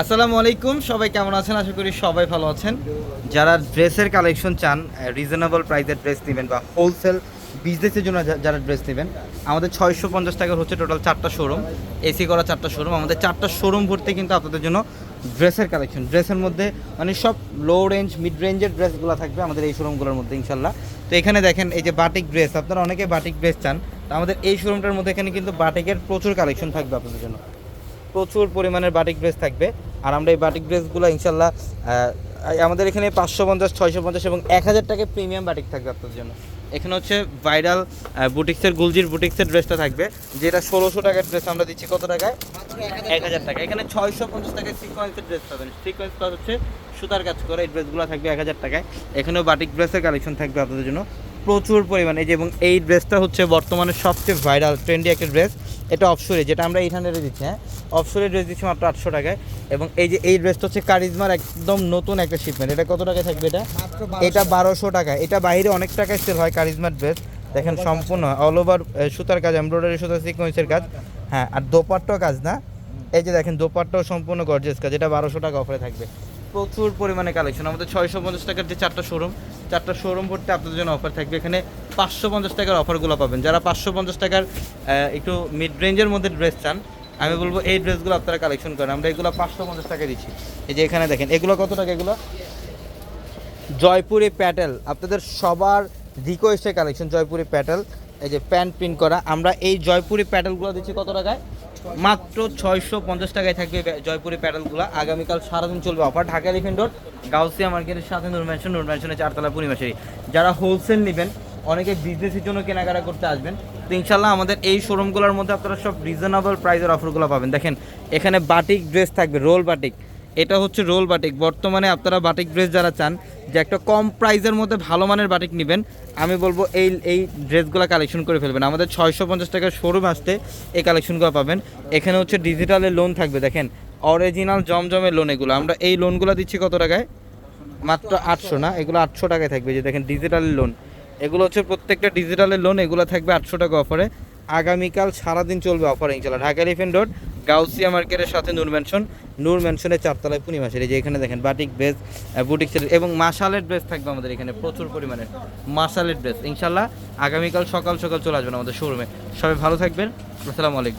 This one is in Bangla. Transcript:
আসসালামু আলাইকুম, সবাই কেমন আছেন? আশা করি সবাই ভালো আছেন। যারা ড্রেসের কালেকশন চান রিজনেবল প্রাইসের ড্রেস নেবেন বা হোলসেল বিজনেসের জন্য যারা ড্রেস নেবেন, আমাদের ছয়শো পঞ্চাশ টাকার হচ্ছে টোটাল চারটা শোরুম এসি করা চারটা শোরুম আমাদের চারটা শোরুম ভর্তি কিন্তু আপনাদের জন্য ড্রেসের কালেকশন ড্রেসের মধ্যে মানে সব লো রেঞ্জ মিড রেঞ্জের ড্রেসগুলো থাকবে আমাদের এই শোরুমগুলোর মধ্যে ইনশাল্লাহ তো এখানে দেখেন, এই যে বাটিক ড্রেস আপনারা অনেকে বাটিক ড্রেস চান, তো আমাদের এই শোরুমটার মধ্যে এখানে কিন্তু বাটিকের প্রচুর কালেকশন থাকবে আপনাদের জন্য। প্রচুর পরিমাণের বাটিক ড্রেস থাকবে। আর আমরা এই বাটিক ড্রেসগুলো ইনশাল্লাহ আমাদের এখানে পাঁচশো পঞ্চাশ, ছয়শো পঞ্চাশ এবং এক হাজার টাকা প্রিমিয়াম বাটিক থাকবে আপনাদের জন্য। এখানে হচ্ছে ভাইরাল বুটিক্সের গুলজির বুটিক্সের ড্রেসটা থাকবে, যেটা ষোলোশো টাকার ড্রেস আমরা দিচ্ছি। কত টাকায়? এক হাজার টাকা। এখানে ছয়শো পঞ্চাশ টাকায় সিকোয়েন্সের ড্রেস পাবেন। সিকোয়েন্স প্লাস হচ্ছে সুতার কাজ করে, এই ড্রেসগুলো থাকবে এক হাজার টাকায়। এখানেও বাটিক ড্রেসের কালেকশন থাকবে আপনাদের জন্য। প্রচুর পরিমাণে, এই যে, এবং এই ড্রেসটা হচ্ছে বর্তমানে সবচেয়ে ভাইরাল ট্রেন্ডি একটা ড্রেস এটা অফশোরে যেটা আমরা হান্ড্রেডে দিচ্ছি হ্যাঁ। অফশোরে ড্রেস দিচ্ছি মাত্র আটশো টাকায়। এবং এই যে এই ড্রেসটা হচ্ছে কারিজমার একদম নতুন একটা শিপমেন্ট এটা কত টাকায় থাকবে এটা? এটা বারোশো। টাকা। এটা বাইরে অনেক টাকায় সেল হয় কারিজমার ড্রেস দেখেন সম্পূর্ণ অল ওভার সুতার কাজ এমব্রয়ডারি সুতার সিকোয়েন্সের কাজ। হ্যাঁ আর দোপাট্টাও কাজ না? এই যে দেখেন দোপাট্টাও সম্পূর্ণ গর্জেস কাজ। এটা বারোশো টাকা অফারে থাকবে। প্রচুর পরিমাণে কালেকশন আমাদের ছয়শো পঞ্চাশ টাকার যে চারটা শোরুম চারটা শোরুম ভর্তি আপনাদের জন্য অফার থাকবে। এখানে পাঁচশো পঞ্চাশ টাকার অফারগুলো পাবেন। যারা পাঁচশো পঞ্চাশ টাকার একটু মিড রেঞ্জের মধ্যে ড্রেস চান আমি বলব এই ড্রেসগুলো আপনারা কালেকশন করেন। আমরা এগুলো পাঁচশো পঞ্চাশ টাকা দিচ্ছি। এই যে এখানে দেখেন, এগুলো কত টাকা এগুলো? জয়পুরি প্যাটেল। আপনাদের সবার রিকোয়েস্টের কালেকশন জয়পুরি প্যাটেল। এই যে প্যান্ট প্রিন্ট করা। আমরা এই জয়পুরি প্যাটেলগুলো দিচ্ছি কত টাকায়? মাত্র ছয়শো পঞ্চাশ টাকায় থাকবে জয়পুরি প্যাটেলগুলো। আগামীকাল সারাদিন চলবে offer Dhaka elephant road Gausia মার্কেটের সাথে নূর ম্যানশন নূর ম্যানশনের চারতলা পূর্ণিমাশারি যারা হোলসেল নেবেন, অনেকে বিজনেসের জন্য কেনাকাটা করতে আসবেন। তো ইনশাল্লাহ আমাদের এই শোরুমগুলোর মধ্যে আপনারা সব রিজনেবল প্রাইসের অফারগুলো পাবেন। দেখেন, এখানে বাটিক ড্রেস থাকবে রোল বাটিক এটা হচ্ছে রোল বাটিক বর্তমানে আপনারা বাটিক ড্রেস যারা চান, যে একটা কম প্রাইসের মধ্যে ভালো মানের বাটিক নেবেন, আমি বলব এই এই ড্রেসগুলো কালেকশন করে ফেলবেন। আমাদের ছয়শো পঞ্চাশ টাকার শোরুম আসতে এই কালেকশনগুলো পাবেন। এখানে হচ্ছে ডিজিটালের লোন থাকবে, দেখেন অরিজিনাল জমজমের লোন এগুলো। আমরা এই লোনগুলো দিচ্ছি কত টাকায়? মাত্র আটশো না, এগুলো আটশো টাকায় থাকবে, যে দেখেন ডিজিটালের লোন এগুলো হচ্ছে প্রত্যেকটা ডিজিটালের লোন এগুলো থাকবে আটশো টাকা অফারে আগামীকাল সারাদিন চলবে অফার ইনশাল্লাহ ঢাকা এলিফেন্ট রোড গাউসিয়া মার্কেটের সাথে নূর ম্যানশন নূর ম্যানশনের চারতলায় পূর্ণিমাসের এই যে এখানে দেখেন বাটিক ড্রেস বুটিক্সের এবং মাসালের ড্রেস থাকবে আমাদের এখানে, প্রচুর পরিমাণে মাসালের ড্রেস ইনশাল্লাহ আগামীকাল সকাল সকাল চলে আসবেন আমাদের শোরুমে সবাই ভালো থাকবেন। আসসালামু আলাইকুম।